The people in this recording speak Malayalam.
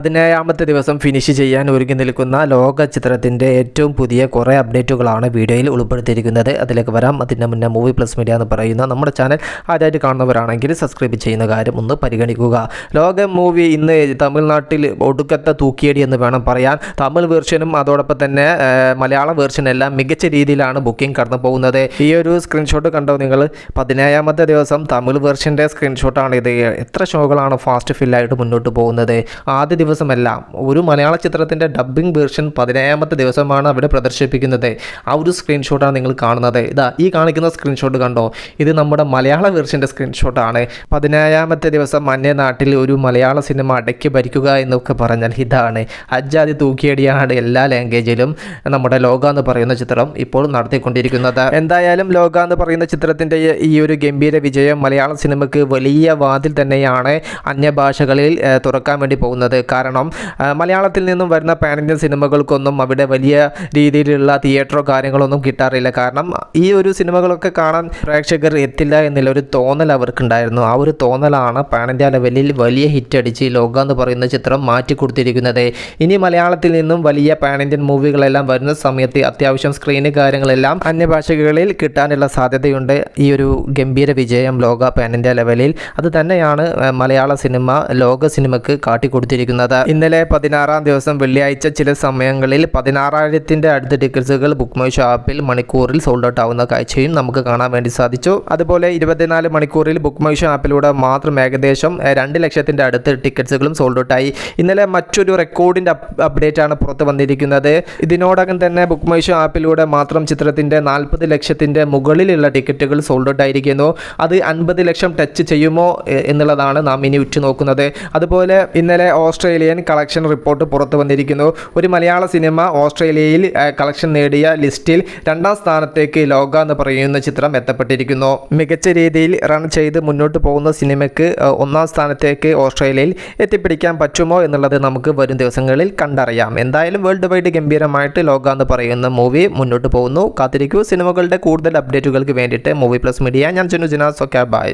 പതിനേഴാമത്തെ ദിവസം ഫിനിഷ് ചെയ്യാൻ ഒരുങ്ങി നിൽക്കുന്ന ലോക ചിത്രത്തിന്റെ ഏറ്റവും പുതിയ കുറേ അപ്ഡേറ്റുകളാണ് വീഡിയോയിൽ ഉൾപ്പെടുത്തിയിരിക്കുന്നത്. അതിലേക്ക് വരാം. അതിന്റെ മുന്നേ മൂവി പ്ലസ് മീഡിയ എന്ന് പറയുന്ന നമ്മുടെ ചാനൽ ആദ്യമായിട്ട് കാണുന്നവരാണെങ്കിൽ സബ്സ്ക്രൈബ് ചെയ്യുന്ന കാര്യം ഒന്ന് പരിഗണിക്കുക. ലോക മൂവി ഇന്ന് തമിഴ്നാട്ടിൽ ഒടുക്കത്തെ തൂക്കിയടി എന്ന് വേണം പറയാൻ. തമിഴ് വേർഷനും അതോടൊപ്പം തന്നെ മലയാളം വേർഷനെല്ലാം മികച്ച രീതിയിലാണ് ബുക്കിംഗ് കടന്നു പോകുന്നത്. ഈ ഒരു സ്ക്രീൻഷോട്ട് കണ്ടോ നിങ്ങൾ? പതിനേഴാമത്തെ ദിവസം തമിഴ് വേർഷന്റെ സ്ക്രീൻഷോട്ടാണ് ഇത്. എത്ര ഷോകളാണ് ഫാസ്റ്റ് ഫില്ലായിട്ട് മുന്നോട്ട് പോകുന്നത്? ആദ്യ ദിവസമല്ല ഒരു മലയാള ചിത്രത്തിന്റെ ഡബ്ബിംഗ് വേർഷൻ പതിനേഴാമത്തെ ദിവസമാണ് അവിടെ പ്രദർശിപ്പിക്കുന്നത്. ആ ഒരു സ്ക്രീൻഷോട്ടാണ് നിങ്ങൾ കാണുന്നത്. ഇതാ ഈ കാണിക്കുന്ന സ്ക്രീൻഷോട്ട് കണ്ടോ? ഇത് നമ്മുടെ മലയാള വേർഷന്റെ സ്ക്രീൻഷോട്ടാണ് പതിനേഴാമത്തെ ദിവസം മഞ്ഞ നാട്ടിൽ ഒരു മലയാള സിനിമ അടക്കി ഭരിക്കുക എന്നൊക്കെ പറഞ്ഞാൽ ഇതാണ്. അജ്ജാതി തൂക്കിയടിയാണ് എല്ലാ ലാംഗ്വേജിലും നമ്മുടെ ലോക എന്ന് പറയുന്ന ചിത്രം ഇപ്പോൾ നടത്തിക്കൊണ്ടിരിക്കുന്നത്. എന്തായാലും ലോക എന്ന് പറയുന്ന ചിത്രത്തിന്റെ ഈ ഒരു ഗംഭീര വിജയം മലയാള സിനിമയ്ക്ക് വലിയ വാതിൽ തന്നെയാണ് അന്യഭാഷകളിൽ തുറക്കാൻ വേണ്ടി പോകുന്നത്. കാരണം ആ, മലയാളത്തിൽ നിന്നും വരുന്ന പാൻ ഇന്ത്യൻ സിനിമകൾക്കൊന്നും അവിടെ വലിയ രീതിയിലുള്ള തിയേറ്ററോ കാര്യങ്ങളൊന്നും കിട്ടാറില്ല. കാരണം ഈ ഒരു സിനിമകളൊക്കെ കാണാൻ പ്രേക്ഷകർ എത്തില്ല എന്നുള്ള ഒരു തോന്നൽ അവർക്കുണ്ടായിരുന്നു. ആ ഒരു തോന്നലാണ് പാൻ ഇന്ത്യ ലെവലിൽ വലിയ ഹിറ്റ് അടിച്ച് ലോക എന്ന് പറയുന്ന ചിത്രം മാറ്റി കൊടുത്തിരിക്കുന്നത്. ഇനി മലയാളത്തിൽ നിന്നും വലിയ പാൻ ഇന്ത്യൻ മൂവികളെല്ലാം വരുന്ന സമയത്ത് അത്യാവശ്യം സ്ക്രീന് കാര്യങ്ങളെല്ലാം അന്യഭാഷകളിൽ കിട്ടാനുള്ള സാധ്യതയുണ്ട്. ഈ ഒരു ഗംഭീര വിജയം ലോക പാൻ ഇന്ത്യ ലെവലിൽ. അത് തന്നെയാണ് മലയാള സിനിമ ലോക സിനിമക്ക് കാട്ടിക്കൊടുത്തിരിക്കുന്നത്. ഇന്നലെ പതിനാറാം ദിവസം വെള്ളിയാഴ്ച ചില സമയങ്ങളിൽ പതിനാറായിരത്തിന്റെ അടുത്ത ടിക്കറ്റുകൾ ബുക്ക് മൈ ഷോപ്പിൽ മണിക്കൂറിൽ സോൾഡ് ഔട്ട് ആവുന്ന കാഴ്ചയും നമുക്ക് കാണാൻ വേണ്ടി സാധിച്ചു. അതുപോലെ ഇരുപത്തിനാല് മണിക്കൂറിൽ ബുക്ക് മൈ ഷോപ്പിലൂടെ മാത്രം ഏകദേശം രണ്ട് ലക്ഷത്തിന്റെ അടുത്ത് ടിക്കറ്റ്സുകളും സോൾഡ് ഔട്ട് ആയി. ഇന്നലെ മറ്റൊരു റെക്കോർഡിന്റെ അപ്ഡേറ്റ് ആണ് പുറത്ത് വന്നിരിക്കുന്നത്. ഇതിനോടകം തന്നെ ബുക്ക് മൈ ഷോ ആപ്പിലൂടെ മാത്രം ചിത്രത്തിന്റെ നാൽപ്പത് ലക്ഷത്തിന്റെ മുകളിലുള്ള ടിക്കറ്റുകൾ സോൾഡ് ഔട്ട് ആയിരിക്കുന്നു. അത് അൻപത് ലക്ഷം ടച്ച് ചെയ്യുമോ എന്നുള്ളതാണ് നാം ഇനി ഉറ്റുനോക്കുന്നത്. അതുപോലെ ഇന്നലെ ഓസ്ട്രേലിയൻ കളക്ഷൻ റിപ്പോർട്ട് പുറത്തു വന്നിരിക്കുന്നു. ഒരു മലയാള സിനിമ ഓസ്ട്രേലിയയിൽ കളക്ഷൻ നേടിയ ലിസ്റ്റിൽ രണ്ടാം സ്ഥാനത്തേക്ക് ലോക എന്ന് പറയുന്ന ചിത്രം എത്തപ്പെട്ടിരിക്കുന്നു. മികച്ച രീതിയിൽ റൺ ചെയ്ത് മുന്നോട്ട് പോകുന്ന സിനിമയ്ക്ക് ഒന്നാം സ്ഥാനത്തേക്ക് ഓസ്ട്രേലിയയിൽ എത്തിപ്പിടിക്കാൻ പറ്റുമോ എന്നുള്ളത് നമുക്ക് വരും ദിവസങ്ങളിൽ കണ്ടറിയാം. എന്തായാലും വേൾഡ് വൈഡ് ഗംഭീരമായിട്ട് ലോക എന്ന് പറയുന്ന മൂവി മുന്നോട്ട് പോകുന്നു. കാത്തിരിക്കൂ സിനിമകളുടെ കൂടുതൽ അപ്ഡേറ്റുകൾക്ക് വേണ്ടിയിട്ട് മൂവി പ്ലസ് മീഡിയ ഞാൻ ചെന്നു ജിനാസ് ഓക്കെ ബൈ